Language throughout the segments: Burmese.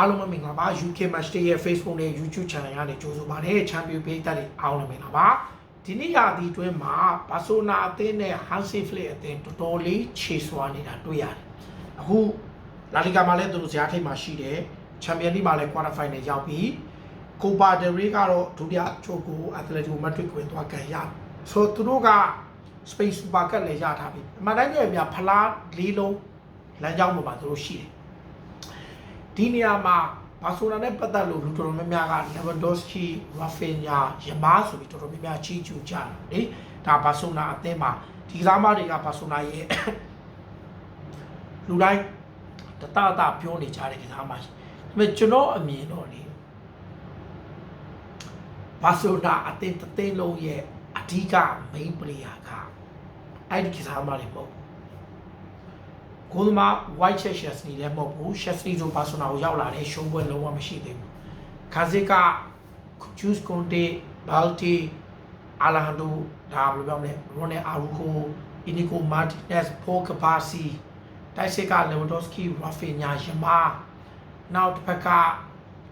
အားလုံးပဲမင်္ဂလာပါ UK Match Day ရဲ့ Facebook နဲ့ YouTube Channel ကနေကြိုဆိုပါရစေချန်ပီယံပေးသက်တွေအားလုံးမင်္ဂလာပါဒီနေ့ရာသီအတွင်းမှာဘာဆိုနာအသင်းနဲ့ Hansi Flick အသင်းတော်တော်လေးခြေစွာနေတာတွေ့ရတယ်အခုလာလီဂါမှာလည်းသူတို့ဇာတ်ထိပ်မှာရှိတယ်ချန်ပီယံလိမှာလည်း Quarter Final ရောက်ပြီကိုပါဒရီကတော့ဒုတိယချုပ်ကို Atletico Madrid ကိုသွားကန်ရဆိုတော့သူတို့က Spain Super Cup လည်းရထားပြီအမှန်တမ်းကျရင်ဖလားလေးလုံးလမ်းကြောင်းပေါ်မှာသူတို့ရှိတယ် ဒီနေရာမှာဘာဆိုနာနဲ့ပတ်သက်လို့လူတော်တော်များများက Lewandowski, Rafinha, Yamal ဆိုပြီးတော်တော်များများချီးကျူးကြတယ်လေဒါဘာဆိုနာအသင်းမှာဒီကစားမတွေကဘာဆိုနာရဲ့လူတိုင်းတတတပြောနေကြတဲ့ကစားမကြီးဒါပေမဲ့ကျွန်တော်အမြင်တော့လေဘာဆိုနာအသင်းတစ်သိန်းလုံးရဲ့အဓိက main player ကအဲ့ဒီကစားမတွေမဟုတ် ဘူးကိုသမား white chess chesney လည်းမဟုတ်ဘူး chesney ဆိုပါဆိုနာကိုရောက်လာတဲ့ရှုံးပွဲလုံးဝမရှိသေးဘူးခါစစ်က juice conte balti alejandro ဒါဘယ်လိုပြောမလဲ ronald arujo inigo martinez paul capasi တိုက်စစ်က lewandowski rafinha yama နောက်တစ်ဖက်က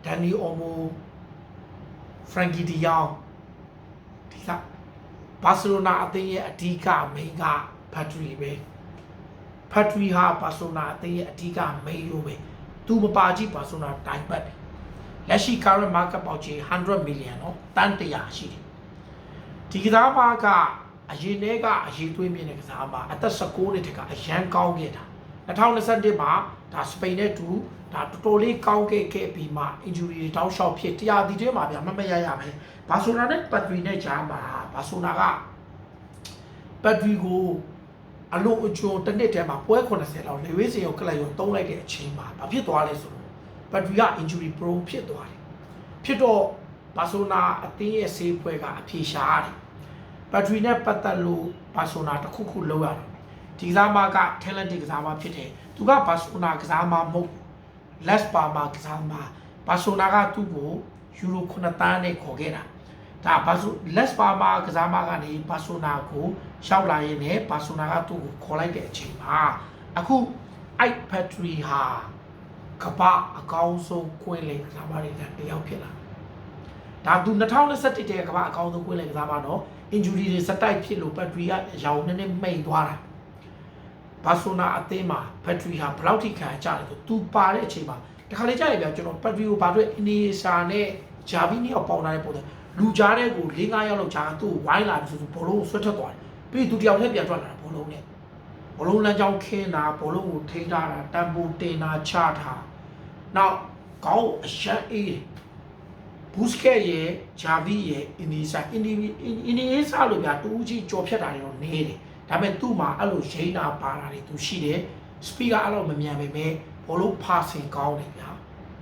danny olmo frankie de jong ဒီကဘာစီလိုနာအသင်းရဲ့အဓိက main က battery ပဲ ဖက်ထရီဟာဘာဆိုနာအသင်းရဲ့အဓိကမိန်ရိုးပဲသူမပါကြည့်ဘာဆိုနာတိုင်ပတ်လက်ရှိ current market ပေါက်ချေ100 million နော်တန်100ရှိတယ်ဒီကစားပါကအရင်တည်းကအရင်သွေးမြင့်တဲ့ကစားပါအသက်16နှစ်တကအရန်ကောင်းခဲ့တာ2021မှာဒါစပိန်နဲ့တူဒါတော်တော်လေးကောင်းခဲ့ခဲ့ပြီးမှ injury တွေတောက်လျှောက်ဖြစ်တရားဒီထဲမှာဗျမမရရမယ်ဘာဆိုနာနဲ့ပတ်ရီနဲ့ကြားမှာဘာဆိုနာကပတ်ရီကို အလုံးအကျွန်းတစ်နှစ်တည်းမှာပွဲ80လောက်လေဝေးစင်ကိုကလပ်ရောတုံးလိုက်တဲ့အချိန်မှာဘာဖြစ်သွားလဲဆိုတော့ဘက်ထရီက injury prone ဖြစ်သွားတယ်ဖြစ်တော့ဘာဆိုနာအသင်းရဲ့ဆေးပွဲကအဖြေရှာရတယ်ဘက်ထရီနဲ့ပတ်သက်လို့ဘာဆိုနာတစ်ခုခုလုပ်ရတယ်ဒီကစားမက talent ကစားမဖြစ်တယ်သူကဘာဆိုနာကစားမမဟုတ် less pa မှာကစားမဘာဆိုနာကသူ့ကိုယူရို9တန်းနဲ့ခေါ်ခဲ့တာ ဒါဘာဆိုလက်စပါမာကစားမကနေဘာဆိုနာကိုရှောက်လာရင်းနဲ့ဘာဆိုနာကသူ့ကိုခေါ်လိုက်တဲ့အချိန်မှာအခုအိုက်ဖက်ထရီဟာကပအကောင်းဆုံးကွင်းလေကစားမတွေကတယောက်ဖြစ်လာဒါသူ2021တည်းကပအကောင်းဆုံးကွင်းလေကစားမတော့ injury တွေစတိုက်ဖြစ်လို့ဘက်ထရီကအရောင်နည်းနည်းမိန်သွားတာဘာဆိုနာအသင်းမှာဘက်ထရီဟာဘယ်လောက်ထိခံကြတယ်ဆိုသူပါတဲ့အချိန်မှာတခါလေကြာရပြကျွန်တော်ဘက်ထရီကိုဘာလို့အနီစာနဲ့ဂျာဗီနီကိုပေါင်လာတဲ့ပုံစံ လူကြားတဲ့ကို၄၅ရောက်လောက်ကြားသူ့ကိုဝိုင်းလာပြီဆိုသူဘောလုံးကိုဆွတ်ထွက်သွားတယ်ပြီးသူတယောက်တည်းပြန်ထွက်လာတာဘောလုံးနဲ့ဘောလုံးလမ်းကြောင်းခင်းတာဘောလုံးကိုထိန်းထားတာတန်ဖိုးတင်တာချထားနောက်ကောင်းအရှက်အေးဘူးစကက်ရဲ့ဂျာဗီရဲ့အင်ဒီဆာအင်ဒီအင်ဒီဆာလို့ပြတူးကြီးကြော်ဖြတ်တာတွေတော့နေတယ်ဒါပေမဲ့သူ့မှာအဲ့လိုရိန်းတာပါတာတွေသူရှိတယ်စပီကအဲ့လိုမမြန်ပေမဲ့ဘောလုံးဖာဆင်ကောင်းတယ်ဗျာ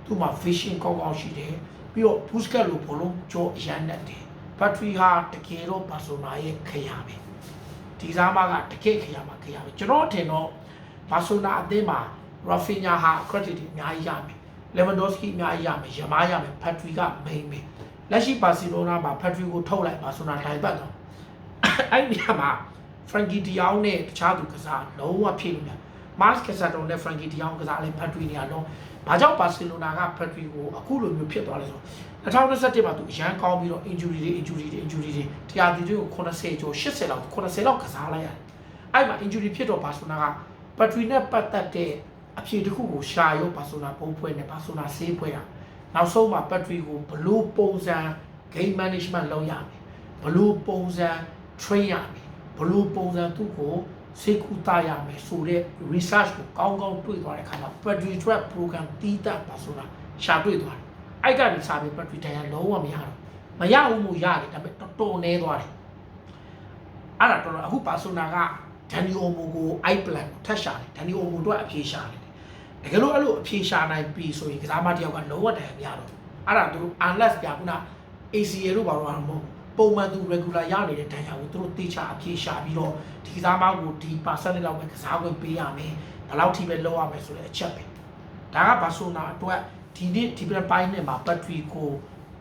သူ့မှာ vision ကောင်းကောင်းရှိတယ် ပြီးတော့ဘုစကက်လိုဘလုံးကြောအရန်နဲ့တယ်ဘတ်ထရီဟာတကယ်တော့ဘာဆိုနာရဲ့ခရပဲဒီစားမကတကယ်ခရမှာခရပဲကျွန်တော်ထင်တော့ဘာဆိုနာအသင်းမှာရာဖီညာဟာ credit အများကြီးရမယ်လေဗန်ဒိုစကီအများကြီးရမယ်ယမားရမယ်ဘတ်ထရီက main ပဲလက်ရှိဘာစီလိုနာမှာဘတ်ထရီကိုထုတ်လိုက်ဘာဆိုနာထိုင်ပတ်တော့အဲ့ဒီနေရာမှာ Frankie De Jong နဲ့တခြားသူကစားလုံးဝဖြစ်လို့များ Marcus Casato နဲ့ Frankie De Jong ကစားလဲဘတ်ထရီနေရာတော့ဘာကြောင့်ဘာစီလိုနာကဘတ်ထရီကိုအခုလိုမျိုးဖြစ်သွားလဲဆိုတော့2021မှာသူအရန်ကောင်းပြီးတော့ injury တွေ injury တွေ injury တွေတရားသူတွေကို80ကျော်80လောက်80လောက်ကစားလိုက်ရတယ်အဲ့မှာ injury ဖြစ်တော့ဘာဆိုနာကဘတ်ထရီနဲ့ပတ်သက်တဲ့အဖြေတစ်ခုကိုရှာရောဘာဆိုနာပုံဖွဲ့နဲ့ဘာဆိုနာဆေးဖွဲ့တာနောက်ဆုံးမှာဘတ်ထရီကိုဘလို့ပုံစံ game management လုပ်ရမယ်ဘလို့ပုံစံ train ရမယ်ဘလို့ပုံစံသူ့ကို စေကူတာရမယ်ဆိုတဲ့ research ကိုကောင်းကောင်းတွေ့သွားတဲ့အခါမှာ battery trap program တီးတက်ပါဆိုတာရှာတွေ့သွားတယ်။အဲ့ကနေစာပြီး battery တန်ရလုံးဝမရတော့မရဘူးမို့ရတယ်ဒါပေမဲ့တော်တော်နေသွားတယ်။အဲ့ဒါတော်တော်အခုပါဆိုနာကဒန်နီအိုမိုကို i plan ကိုထပ်ရှာတယ်ဒန်နီအိုမိုတို့အဖြေရှာတယ်။တကယ်လို့အဲ့လိုအဖြေရှာနိုင်ပြီဆိုရင်ကစားမတစ်ယောက်ကလုံးဝတန်ရမရတော့ဘူး။အဲ့ဒါသူတို့ unless ပြခုန ACA တို့ဘာလို့မဟုတ်ဘူး ပုံမှန်သူ regular ရနေတဲ့ဒဏ်ရာကိုသူတို့တေချာအပြေရှာပြီးတော့ဒီကစားမကိုဒီ percentage လောက်ပဲကစားခွင့်ပေးရမယ်ဘယ်လောက်ထိပဲလောက်ရမယ်ဆိုတဲ့အချက်ပဲဒါကဘာဆိုနာအတွက်ဒီနေ့ဒီပြန်ပိုင်းနဲ့မှာ battery ကို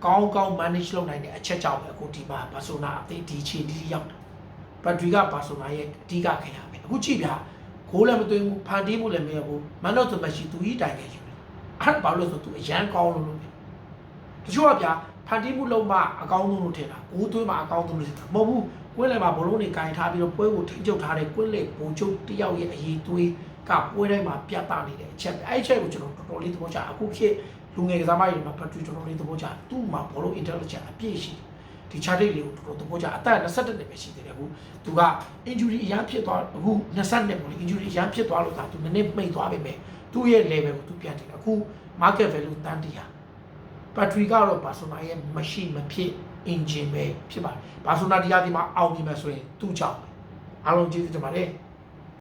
ကောင်းကောင်း manage လုပ်နိုင်တဲ့အချက်ကြောင့်ပဲအခုဒီမှာဘာဆိုနာအသေးဒီချိန်ဒီရောက်တာ battery ကဘာဆိုနာရဲ့အဓိကခင်ရပဲအခုကြည့်ဗျာဂိုးလည်းမသွင်းဘူးဖန်တီးမှုလည်းမရဘူး man of the match သူကြီးတိုင်ခဲ့ယူတယ်အဲ့ဘာလို့လဲဆိုသူအရန်ကောင်းလို့လို့တချို့ကဗျာ ဖန်တီးမှုလုံးမအကောင်းဆုံးလို့ထင်တာဘူးသွေးမှာအကောင်းဆုံးလို့ထင်တာမဟုတ်ဘူးကွင်းလေမှာဘလုံးတွေကင်ထားပြီးတော့ပွဲကိုထိချုပ်ထားတဲ့ကွင်းလေဘုံချုပ်တယောက်ရဲ့အရေးသွေးကပွဲတိုင်းမှာပြတ်သားနေတဲ့အချက်ပဲအဲ့အချက်ကိုကျွန်တော်တော်တော်လေးသဘောကျအခုခေတ်လူငယ်ကစားမတွေမှာဘတ်ထရီတော်တော်လေးသဘောကျသူ့မှာဘလုံး intelligence အပြည့်ရှိတယ်ဒီ chart လေးကိုတော်တော်သဘောကျအသက်22နှစ်ပဲရှိသေးတယ်အခုသူက injury အရန်ဖြစ်သွားအခု20နှစ်ပေါ့လေ injury အရန်ဖြစ်သွားလို့သာသူနည်းနည်းမိတ်သွားပြီပဲသူ့ရဲ့ level ကိုသူပြန်တင်တယ်အခု market value တန်တရာ battery ကတော့ Barcelona ရဲ့မရှိမဖြစ် engine ပဲဖြစ်ပါတယ် Barcelona တရားဒီမှာအောင်မြင်မယ်ဆိုရင်သူ့ကြောင့်အားလုံးကျေးဇူးတင်ပါတယ်